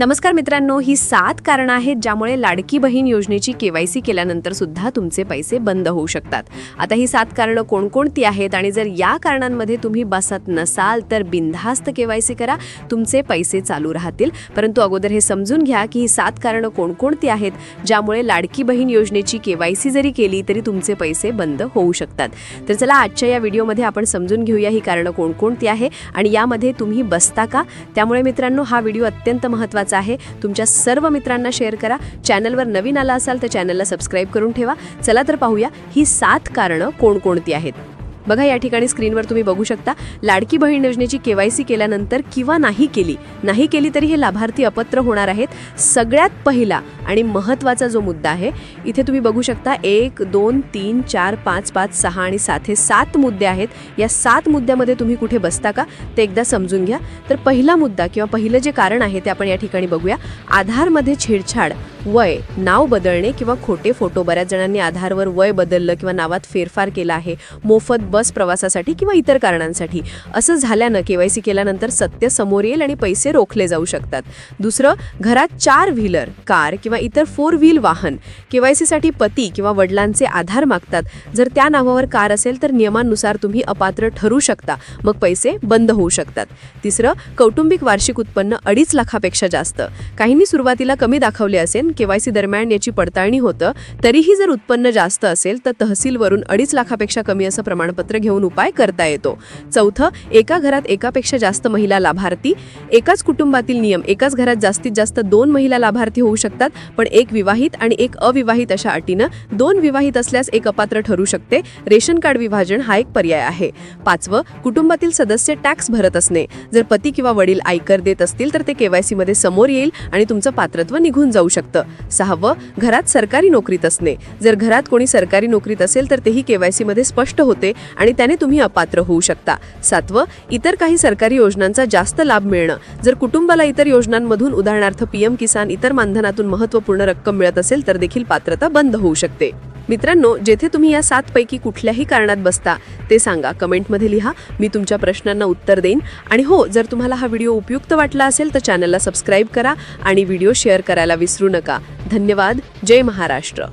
नमस्कार मित्रांनो ही सात कारणं आहेत ज्यामुळे लाडकी बहीण योजनेची केवायसी केल्यानंतर सुद्धा तुमचे पैसे बंद होऊ शकतात. आता ही सात कारणं कोणकोणती आहेत आणि जर या कारणांमध्ये तुम्ही बसत नसाल तर बिनधास्त केवायसी करा तुमचे पैसे चालू राहतील. परंतु अगोदर हे समजून घ्या की ही सात कारणं कोणकोणती आहेत ज्यामुळे लाडकी बहीण योजनेची केवायसी जरी केली तरी तुमचे पैसे बंद होऊ शकतात. तर चला आजच्या या व्हिडिओमध्ये आपण समजून घेऊया ही कारणं कोणकोणती आहे आणि यामध्ये तुम्ही बसता का? त्यामुळे मित्रांनो हा व्हिडिओ अत्यंत महत्त्वाचा आहे. तुमच्या सर्व मित्रांना शेअर करा. चॅनलवर नवीन आला असाल तर चॅनलला सबस्क्राईब करून ठेवा. चला तर पाहूया ही सात कारणं कोणकोणती आहेत. बघा या ठिकाणी स्क्रीनवर तुम्ही बघू शकता लाडकी बहीण योजनेची केवायसी केल्यानंतर किंवा नाही केली नाही केली तरी हे लाभार्थी अपत्र होणार आहेत. सगळ्यात पहिला आणि महत्त्वाचा जो मुद्दा आहे इथे तुम्ही बघू शकता एक दोन तीन चार पाच पाच सहा आणि सात हे सात मुद्दे आहेत. या सात मुद्द्यामध्ये तुम्ही कुठे बसता का ते एकदा समजून घ्या. तर पहिला मुद्दा किंवा पहिलं जे कारण आहे ते आपण या ठिकाणी बघूया. आधारमध्ये छेडछाड वय नाव बदलणे किंवा खोटे फोटो. बऱ्याच जणांनी आधारवर वय बदललं किंवा नावात फेरफार केला आहे. मोफत बस प्रवासासाठी किंवा इतर कारणांसाठी. असं झाल्यानं केवायसी केल्यानंतर सत्य समोर येईल आणि पैसे रोखले जाऊ शकतात. दुसरं घरात चार व्हीलर कार किंवा इतर फोर व्हील वाहन केवायसीसाठी पती किंवा वडिलांचे आधार मागतात. जर त्या नावावर कार असेल तर नियमानुसार तुम्ही अपात्र ठरू शकता. मग पैसे बंद होऊ शकतात. तिसरं कौटुंबिक वार्षिक उत्पन्न अडीच लाखापेक्षा जास्त. काहींनी सुरुवातीला कमी दाखवले असेल केवायसी दरम्यान याची पडताळणी होतं. तरीही जर उत्पन्न जास्त असेल तर तहसीलवरून अडीच लाखापेक्षा कमी असं प्रमाणपत्र प्रमाणपत्र घेऊन उपाय करता येतो. चौथं एका घरात एकापेक्षा जास्त महिला लाभार्थी. एकाच कुटुंबातील नियम एकाच घरात जास्तीत जास्त दोन महिला लाभार्थी होऊ शकतात पण एक विवाहित आणि एक अविवाहित अशा अटीनं दोन विवाहित असल्यास एक अपात्र ठरू शकते. रेशन कार्ड विभाजन हा एक पर्याय आहे. पाचवं कुटुंबातील सदस्य टॅक्स भरत असणे. जर पती किंवा वडील आयकर देत असतील तर ते केवायसी मध्ये समोर येईल आणि तुमचं पात्रत्व निघून जाऊ शकतं. सहावं घरात सरकारी नोकरीत असणे. जर घरात कोणी सरकारी नोकरीत असेल तर तेही केवायसी मध्ये स्पष्ट होते आणि त्याने तुम्ही अपात्र होऊ शकता. सातवं इतर काही सरकारी योजनांचा जास्त लाभ मिळणं. जर कुटुंबाला इतर योजनांमधून उदाहरणार्थ पीएम किसान इतर मानधनातून महत्त्वपूर्ण रक्कम मिळत असेल तर देखील पात्रता बंद होऊ शकते. मित्रांनो जेथे तुम्ही या सात पैकी कुठल्याही कारणात बसता ते सांगा. कमेंटमध्ये लिहा. मी तुमच्या प्रश्नांना उत्तर देईन. आणि हो जर तुम्हाला हा व्हिडिओ उपयुक्त वाटला असेल तर चॅनलला सबस्क्राईब करा आणि व्हिडिओ शेअर करायला विसरू नका. धन्यवाद. जय महाराष्ट्र.